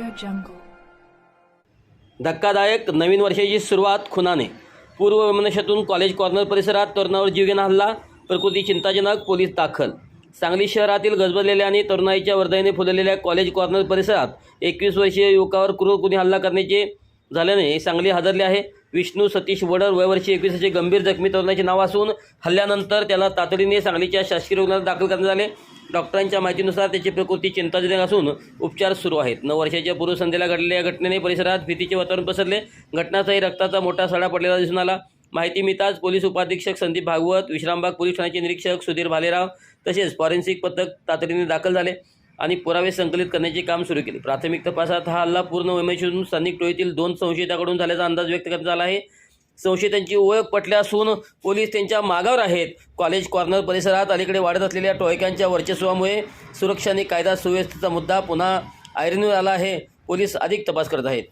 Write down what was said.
jungle. धक्कादायक नवीन वर्षाची सुरुवात खुनाने. पूर्व विमानशातून कॉलेज कॉर्नर परिसरात तरुणावर जीवघेणा हल्ला प्रकृती चिंताजनक पोलीस दाखल. सांगली शहरातील गजबजलेल्या आणि तरुणाईच्या वर्दळीने फुललेल्या कॉलेज कॉर्नर परिसरात एकवीस वर्षीय युवकावर क्रूर कुणी हल्ला करण्याचे झाल्याने सांगली हादरले आहे. विष्णू सतीश वडर वयवर्षी एकवीसचे गंभीर जखमी तरुणाचे नाव असून हल्ल्यानंतर त्याला तातडीने सांगलीच्या शासकीय रुग्णालयात दाखल करण्यात आले. डॉक्टरांच्या माहितीनुसार त्याची प्रकृती चिंताजनक असून उपचार सुरू आहेत. नऊ वर्षाच्या पूर्वसंध्येला घडलेल्या या घटनेने परिसरात भीतीचे वातावरण पसरले. घटनाचाही रक्ताचा मोठा सडा पडलेला दिसून आला. माहिती मिळताच पोलीस उपाधीक्षक संदीप भागवत विश्रामबाग पोलीस ठाण्याचे निरीक्षक सुधीर भालेराव तसेच फॉरेन्सिक पथक तातडीने दाखल झाले. आणि पुरावे संकलित करण्याचे काम सुरू केले. प्राथमिक तपासात हा हल्ला पूर्ण वैमेशून स्थानिक टोळीतील दोन संशयिताकडून झाल्याचा अंदाज व्यक्त करण्यात आला आहे. संशयितांची ओळख पटल्या असून पोलीस त्यांच्या मागावर आहेत. कॉलेज कॉर्नर परिसरात अलीकडे वाढत असलेल्या टोळक्यांच्या वर्चस्वामुळे सुरक्षा आणि कायदा सुव्यवस्थेचा मुद्दा पुन्हा ऐरणीवर आला आहे. पोलीस अधिक तपास करत आहेत.